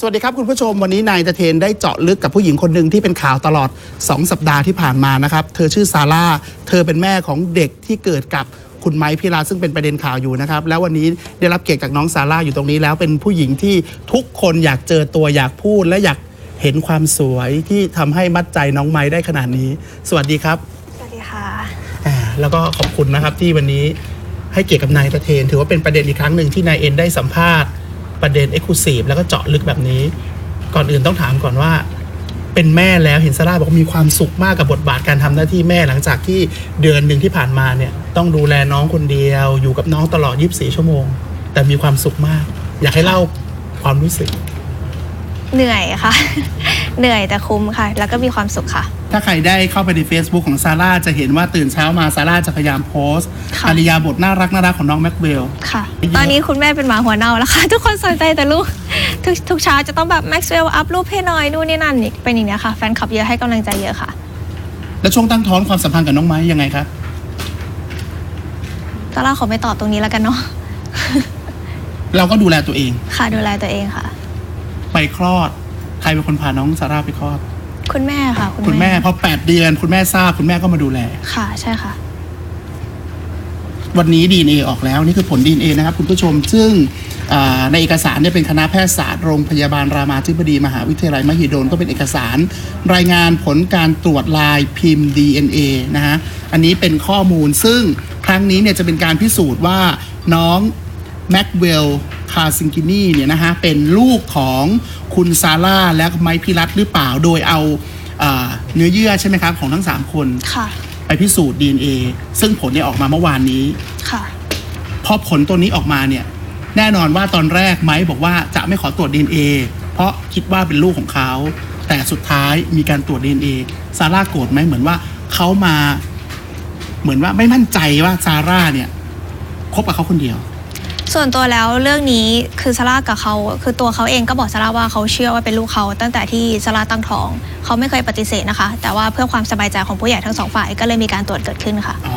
สวัสดีครับคุณผู้ชมวันนี้นายตะเทนได้เจาะลึกกับผู้หญิงคนหนึ่งที่เป็นข่าวตลอด 2 สัปดาห์ที่ผ่านมานะครับ เธอชื่อซาร่า เธอเป็นแม่ของเด็กที่เกิดกับคุณไม้พิลาซึ่งเป็นประเด็นข่าวอยู่นะครับ แล้ววันนี้ได้รับเกียรติจากน้องซาร่าอยู่ตรงนี้แล้วเป็นผู้หญิงที่ทุกคนอยากเจอตัวอยากพูด และอยากเห็นความสวยที่ทำให้มัดใจน้องไม้ได้ขนาดนี้ สวัสดีครับสวัสดีค่ะ อ่าแล้วก็ขอบคุณนะครับที่วันนี้ให้เกียรติกับนายตะเทน ถือว่าเป็นประเด็นอีกครั้งหนึ่งที่นายเอ็นได้สัมภาษณ์ ประเด็นเอ็กซ์คลูซีฟแล้วก็เจาะลึกแบบนี้ ก่อนอื่นต้องถามก่อนว่า เป็นแม่แล้วเห็นซาร่าบอกว่ามีความสุขมากกับบทบาทการทำหน้าที่แม่หลังจากที่เดือนหนึ่งที่ผ่านมาเนี่ยต้องดูแลน้องคนเดียว อยู่กับน้องตลอด 24 ชั่วโมง แต่มีความสุขมาก อยากให้เล่าความรู้สึก เหนื่อยค่ะ เหนื่อยแต่คุ้มค่ะ แล้วก็มีความสุขค่ะ ถ้าใครได้เข้าไปใน Facebook ของซาร่าจะเห็นว่าตื่นเช้ามาซาร่าจะพยายามโพสต์ค่ะอริยาบทน่ารักน่ารักของน้องแม็กเวล ค่ะ ตอนนี้คุณแม่เป็นหมาหัวเน่าแล้วค่ะ ทุกคนสนใจแต่ลูก ทุกทุกเช้าจะต้องแบบแม็กซ์เวลอัพรูปให้หน่อยนู่นนี่นั่นนี่เป็นอย่างเนี้ยค่ะ แฟนคลับเยอะให้กำลังใจเยอะค่ะ แล้วช่วงตั้งท้องความสัมพันธ์กับน้องไม้ยังไงครับซาร่าขอไม่ตอบตรงนี้แล้วกันเนาะ เราก็ดูแลตัวเอง ค่ะดูแลตัวเองค่ะ ไปคลอด ใครเป็นคนพาน้องซาร่าไปคลอด คุณแม่ค่ะคุณแม่พอแปดเดือน คุณแม่ทราบคุณแม่ก็มาดูแล ค่ะใช่ค่ะ วันนี้ DNA ออกแล้วนี่คือผล DNA นะครับคุณผู้ชม ซึ่งอ่าในเอกสารเนี่ยเป็นคณะแพทยศาสตร์โรงพยาบาลรามาธิบดีมหาวิทยาลัยมหิดลก็เป็นเอกสาร รายงานผลการตรวจลายพิมพ์ DNA นะฮะอันนี้เป็นข้อมูลซึ่งครั้งนี้เนี่ยจะเป็นการพิสูจน์ว่าน้องแม็กเวลคาซิงกินีเนี่ยนะฮะเป็นลูกของ คุณซาร่าและไมค์พิรัตหรือเปล่า โดยเอาอ่าเนื้อเยื่อใช่ไหมครับของทั้งสามคนค่ะ ไปพิสูจน์ DNA ซึ่งผลเนี่ยออกมาเมื่อวานนี้ค่ะ พอผลตัวนี้ออกมาเนี่ย แน่นอนว่าตอนแรกไม้บอกว่าจะไม่ขอตรวจ DNA เพราะคิดว่าเป็นลูกของเขา แต่สุดท้ายมีการตรวจ DNA ซาร่าโกรธไหมเหมือนว่าเขามา เหมือนว่าไม่มั่นใจว่าซาร่าเนี่ยคบกับเขาคนเดียว ส่วนตัวแล้วเรื่องนี้คือซาร่ากับเขาคือตัวเขาเองก็บอกซาร่าว่าเขาเชื่อว่าเป็นลูกเขาตั้งแต่ที่ซาร่าตั้งท้อง เขาไม่เคยปฏิเสธนะคะ แต่ว่าเพื่อความสบายใจของผู้ใหญ่ทั้งสองฝ่ายก็เลยมีการตรวจเกิดขึ้นค่ะอ๋อ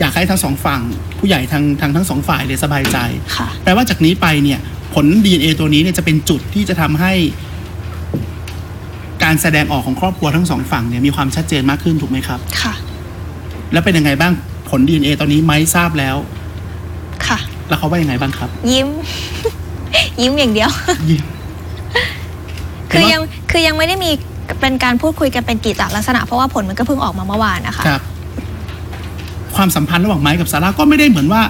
อยากให้ทั้งสองฝั่งผู้ใหญ่ทางทางทั้งสองฝ่ายเลยสบายใจค่ะแปลว่าจากนี้ไปเนี่ยผล DNA ตัวนี้เนี่ยจะเป็นจุดที่จะทำให้ การแสดงออกของครอบครัวทั้งสองฝั่งเนี่ยมีความชัดเจนมากขึ้นถูกไหมครับค่ะ แล้วเป็นยังไงบ้างผล DNA ตอนนี้ไม้ทราบแล้วค่ะ แล้วเขาว่ายังไงบ้างครับ ยิ้ม ยิ้มอย่างเดียว ยิ้ม คือยังคือยังไม่ได้มีเป็นการพูดคุยกันเป็นกิจจลักษณะ เพราะว่าผลมันก็เพิ่งออกมาเมื่อวานนะคะครับ ความสัมพันธ์ระหว่างไม้กับซาร่าก็ไม่ได้เหมือนว่า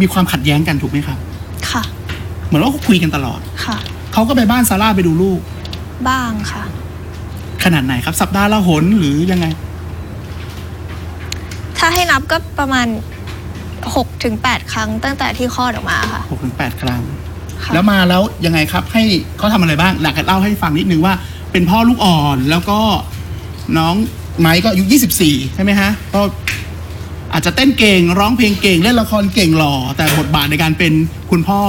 มีความขัดแย้งกันถูกไหมครับ ค่ะ เหมือนว่าเขาคุยกันตลอดค่ะเขาก็ไปบ้านซาร่าไปดูลูก บ้างค่ะ ขนาดไหนครับ สัปดาห์ละหนหรือยังไง ถ้าให้นับก็ประมาณ 6ถึง8ครั้งตั้งแต่ที่คลอดออกมาค่ะ หกถึงแปดครั้ง ค่ะ แล้วมาแล้วยังไงครับ ให้เขาทำอะไรบ้างหลักเล่าให้ฟังนิดนึงว่า เป็นพ่อลูกอ่อนแล้วก็น้องไม้ก็อายุ24 ใช่ไหมฮะก็อาจจะเต้นเก่งร้องเพลงเก่งเล่นละครเก่งหล่อ แต่บทบาทในการเป็นคุณพ่อ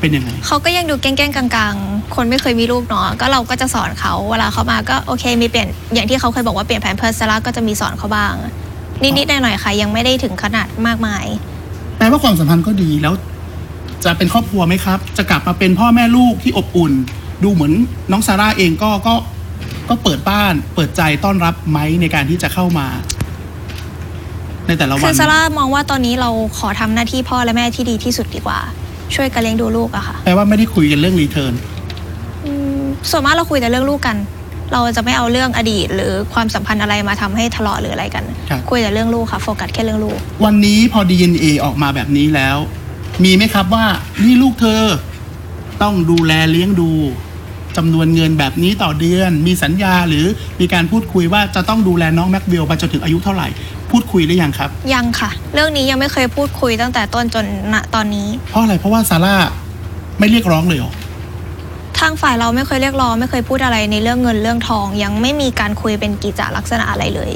เป็นยังไง เขาก็ยังดูแกล้งๆกลางๆ คนไม่เคยมีลูกเนาะก็เราก็จะสอนเขาเวลาเขามาก็โอเคมีเปลี่ยนอย่างที่เขาเคยบอกว่าเปลี่ยนแผนเพิร์สลาก็จะมีสอนเขาบ้าง นิดๆหน่อยๆค่ะ ยังไม่ได้ถึงขนาดมากมาย แปลว่าความสัมพันธ์ก็ดีแล้ว จะเป็นครอบครัวไหมครับ จะกลับมาเป็นพ่อแม่ลูกที่อบอุ่น ดูเหมือนน้องซาร่าเองก็ก็ก็เปิดบ้าน เปิดใจต้อนรับไม้ในการที่จะเข้ามา ในแต่ละวัคืนอซาร่ามองว่าตอนนี้เราขอทำหน้าที่พ่อและแม่ที่ดีที่สุดดีกว่า ช่วยกันเลี้ยงดูลูกอะค่ะแปลว่าไม่ได้คุยกันเรื่องรีเทิร์น อืมส่วนมากเราคุยแต่เรื่องลูกกัน เราจะไม่เอาเรื่องอดีต หรือความสัมพันธ์อะไรมาทำให้ทะเลาะหรืออะไรกันครับคุยแต่เรื่องลูกค่ะโฟกัสแค่เรื่องลูก วันนี้พอ DNA ออกมาแบบนี้แล้ว มีไหมครับว่านี่ลูกเธอ ต้องดูแลเลี้ยงดูจำนวนเงินแบบนี้ต่อเดือน มีสัญญาหรือมีการพูดคุยว่าจะต้องดูแลน้องแม็กเวลไปจนถึงอายุเท่าไหร่ พูดคุยหรือยังครับ ยังค่ะ เรื่องนี้ยังไม่เคยพูดคุยตั้งแต่ต้นจนณตอนนี้ เพราะอะไรเพราะว่าซาร่าไม่เรียกร้องเลยเหรอ ทางฝ่ายเราไม่เคยเรียกร้องไม่เคยพูดอะไรในเรื่องเงินเรื่องทอง ยังไม่มีการคุยเป็นกิจลักษณะอะไรเลย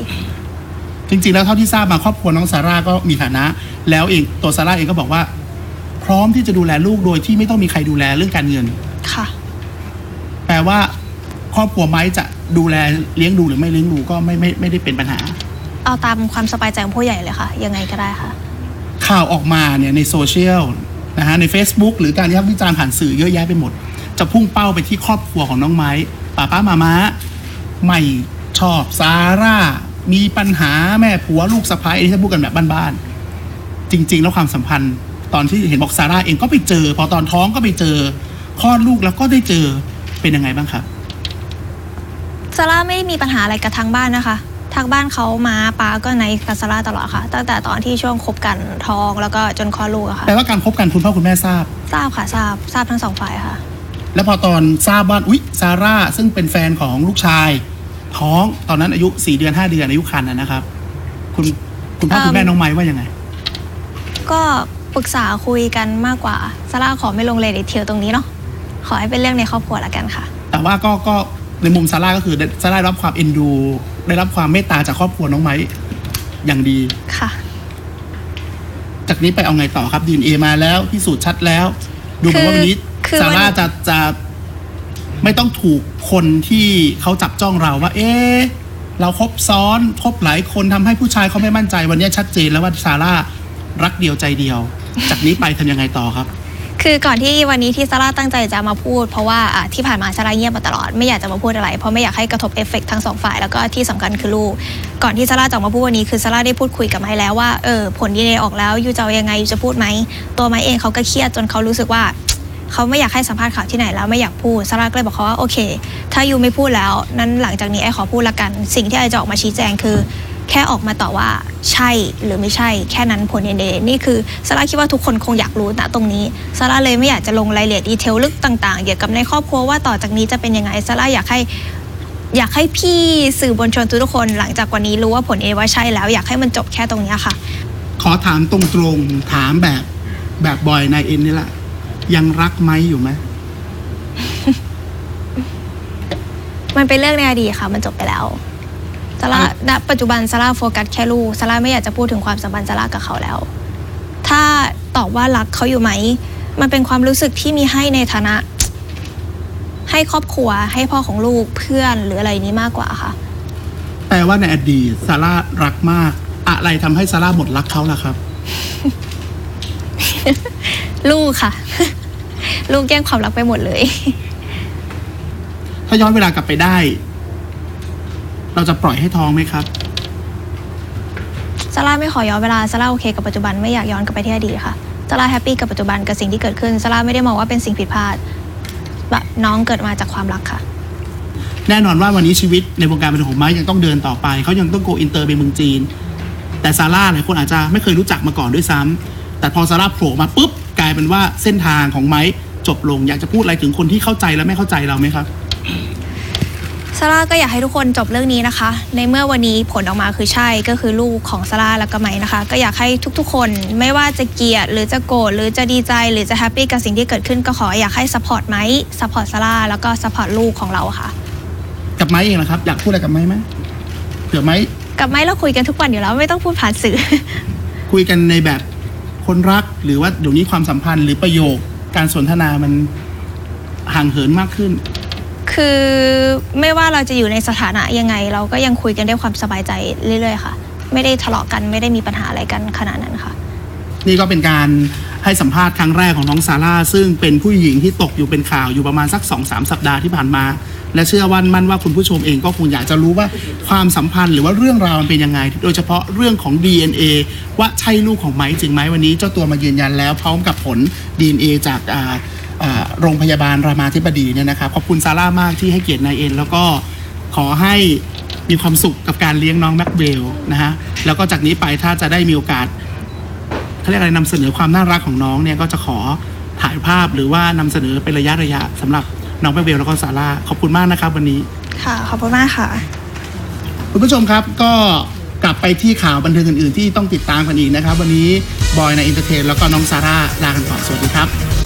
จริงๆ แล้วเท่าที่ทราบมาครอบครัวน้องซาร่าก็มีฐานะ แล้วเองตัวซาร่าเองก็บอกว่า พร้อมที่จะดูแลลูกโดยที่ไม่ต้องมีใครดูแลเรื่องการเงิน ค่ะ แปลว่า ครอบครัวไม้จะดูแลเลี้ยงดูหรือไม่เลี้ยงดูก็ไม่ไม่ไม่ได้เป็นปัญหา เอาตามความสบายใจของผู้ใหญ่เลยค่ะ ยังไงก็ได้ค่ะ ข่าวออกมาเนี่ยในโซเชียลนะฮะใน Facebook หรือการวิพากษ์วิจารณ์ผ่านสื่อเยอะแยะไปหมด จะพุ่งเป้าไปที่ครอบครัวของน้องไม้ป้าป้ามาม้าไม่ชอบซาร่า มีปัญหาแม่ผัวลูกสะพ้ายที่ถ้าพูดกันแบบบ้านๆจริง ๆ แล้วความสัมพันธ์ตอนที่เห็นบอกซาร่าเองก็ไปเจอ พอตอนท้องก็ไปเจอคลอดลูกแล้วก็ได้เจอเป็นยังไงบ้างครับซาร่าไม่ได้มีปัญหาอะไรกับทางบ้านนะคะ ทางบ้านเขามาป้าก็ในกับซาร่าตลอดค่ะ ตั้งแต่ตอนที่ช่วงคบกันท้องแล้วก็จนคลอดลูกอะค่ะแปลว่าการคบกันคุณพ่อคุณแม่ทราบ ทราบค่ะทราบทราบทั้งสองฝ่ายค่ะ แล้วพอตอนทราบว่าอุ๊ยซาร่าซึ่งเป็นแฟนของลูกชาย ท้องตอนนั้นอายุสี่เดือนห้าเดือนอายุครรภ์นะนะครับ คุณคุณพ่อเอิ่มคุณแม่น้องไม้ว่ายังไง ก็ปรึกษาคุยกันมากกว่าซาร่าขอไม่ลงรายละเอียดตรงนี้เนาะขอให้เป็นเรื่องในครอบครัวละกันค่ะ แต่ว่าก็ก็ในมุมซาร่าก็คือได้ซาร่าได้รับความเอ็นดู ได้รับความเมตตาจากครอบครัวน้องไม้อย่างดีค่ะ จากนี้ไปเอาไงต่อครับดีเอมาแล้วพิสูจน์ชัดแล้ว ดูเหมือนว่าวันนี้ คือซาร่าจะจะไม่ต้องถูกคนที่เขาจับจ้องเราว่า เอ๊ะเราครบซ้อนคบหลายคนทำให้ผู้ชายเขาไม่มั่นใจวันนี้ชัดเจนแล้วว่าซาร่ารักเดียวใจเดียว จากนี้ไปทำยังไงต่อครับ คือก่อนที่วันนี้ที่ซาร่าตั้งใจจะมาพูด เพราะว่าที่ผ่านมาซาร่าเงียบมาตลอดไม่อยากจะมาพูดอะไร เพราะไม่อยากให้กระทบเอฟเฟกต์ทั้งสองฝ่ายแล้วก็ที่สำคัญคือลูก ก่อนที่ซาร่าจะออกมาพูดวันนี้คือซาร่าได้พูดคุยกับไม้แล้วว่าเออผลดีเอออกแล้วยูจะยังไงยูจะพูดไหมตัวไม้เองเขาก็เครียดจนเขารู้สึกว่า เขาไม่อยากให้สัมภาษณ์ข่าวที่ไหนแล้วไม่อยากพูดซาร่าก็เลยบอกเขาว่าโอเค ถ้ายูไม่พูดแล้วนั้นหลังจากนี้ไอขอพูดละกัน สิ่งที่ไอจะออกมาชี้แจงคือ แค่ออกมาต่อว่าใช่หรือไม่ใช่ แค่นั้นผลเดนี่คือซาร่าคิดว่าทุกคนคงอยากรู้ณตรงนี้ซาร่าเลยไม่อยากจะลงรายละเอียดดีเทลลึกต่างๆเกี่ยวกับในครอบครัวว่าต่อจากนี้จะเป็นยังไงซาร่าอยากให้อยากให้พี่สื่อมวลชนทุกคนหลังจากวันนี้รู้ว่าผลเอว่าใช่แล้ว อยากให้มันจบแค่ตรงนี้ค่ะ ขอถามตรงๆถามแบบแบบบอยนายเอ็นนี่แหละ ยังรักไหมอยู่ไหมมันเป็นเรื่องในอดีตค่ะ มันจบไปแล้วซาร่าณปัจจุบันซาร่าโฟกัสแค่ลูกซาร่าไม่อยากจะพูดถึงความสัมพันธ์ซาร่ากับเขาแล้ว ถ้าตอบว่ารักเขาอยู่ไหม มันเป็นความรู้สึกที่มีให้ในฐานะ ให้ครอบครัวให้พ่อของลูกเพื่อนหรืออะไรนี้มากกว่าค่ะ แปลว่าในอดีตซาร่ารักมาก อะไรทำให้ซาร่าหมดรักเขาล่ะครับ ลูกค่ะ ลูกแย่งความรักไปหมดเลย ถ้าย้อนเวลากลับไปได้ เราจะปล่อยให้ท้องไหมครับ ซาร่าไม่ขอย้อนเวลาซาร่าโอเคกับปัจจุบันไม่อยากย้อนกลับไปที่อดีตค่ะซาร่าแฮปปี้กับปัจจุบันกับสิ่งที่เกิดขึ้นซาร่าไม่ได้มองว่าเป็นสิ่งผิดพลาดแบบน้องเกิดมาจากความรักค่ะ แน่นอนว่าวันนี้ชีวิตในวงการบันเทิงของไม้ยังต้องเดินต่อไป เขายังต้องโกอินเตอร์ไปเมืองจีน แต่ซาร่าหลายคนอาจจะไม่เคยรู้จักมาก่อนด้วยซ้ำแต่พอซาร่าโผล่มาปุ๊บ กลายเป็นว่าเส้นทางของไม้จบลง อยากจะพูดอะไรถึงคนที่เข้าใจและไม่เข้าใจเราไหมครับซาร่าก็อยากให้ทุกคนจบเรื่องนี้นะคะ ในเมื่อวันนี้ผลออกมาคือใช่ก็คือลูกของซาร่าแล้วก็ไม้นะคะ ก็อยากให้ทุกๆ คนไม่ว่าจะเกลียดหรือจะโกรธหรือจะดีใจหรือจะแฮปปี้กับสิ่งที่เกิดขึ้นก็ขออยากให้สปอร์ตไม้สปอร์ตซาร่าแล้วก็สปอร์ตลูกของเราค่ะ กับไม้เองนะครับ อยากพูดอะไรกับไม้ไหมเผื่อไม้กับไม้เราคุยกันทุกวันอยู่แล้วไม่ต้องพูดผ่านสื่อ คุยกันในแบบ คนรักหรือว่าเดี๋ยวนี้ความสัมพันธ์หรือประโยคการสนทนามันห่างเหินมากขึ้น คือไม่ว่าเราจะอยู่ในสถานะยังไง เราก็ยังคุยกันด้วยความสบายใจเรื่อย ๆ ค่ะ ไม่ได้ทะเลาะกันไม่ได้มีปัญหาอะไรกันขนาดนั้นค่ะ นี่ก็เป็นการ ให้สัมภาษณ์ครั้งแรกของน้องซาร่าซึ่งเป็นผู้หญิงที่ตกอยู่เป็นข่าวอยู่ประมาณสัก2อสสัปดาห์ที่ผ่านมา และเชื่อวันมั่นว่าคุณผู้ชมเองก็คงอยากจะรู้ว่าความสัมพันธ์หรือว่าเรื่องราวมันเป็นยังไง โดยเฉพาะเรื่องของ DNA ว่าใช่ลูกของไหมจริงไหมวันนี้เจ้าตัวมายืนยันแล้วพร้อมกับผล DNA จากอ่าอ่าโรงพยาบาลรามาธิบดีเนี่ยนะครับขอบคุณซาร่ามากที่ให้เกียรตินายเอ็นแล้วก็ขอให้มีความสุขกับการเลี้ยงน้องแม็กเวลนะฮะแล้วก็จากนี้ไปถ้าจะได้มีโอกาส เขาเรียกอะไรนำเสนอความน่ารักของน้องเนี่ยก็จะขอถ่ายภาพหรือว่านำเสนอเป็นระยะระยะสำหรับน้องแบเบลแล้วก็ซาร่าขอบคุณมากนะครับวันนี้ ค่ะ ขอบคุณมากค่ะ คุณผู้ชมครับก็กลับไปที่ข่าวบันเทิงอื่นๆ ที่ต้องติดตามกันอีกนะครับ วันนี้บอยในอินเตอร์เทนแล้วก็น้องซาร่าลากันก่อนสวัสดีครับ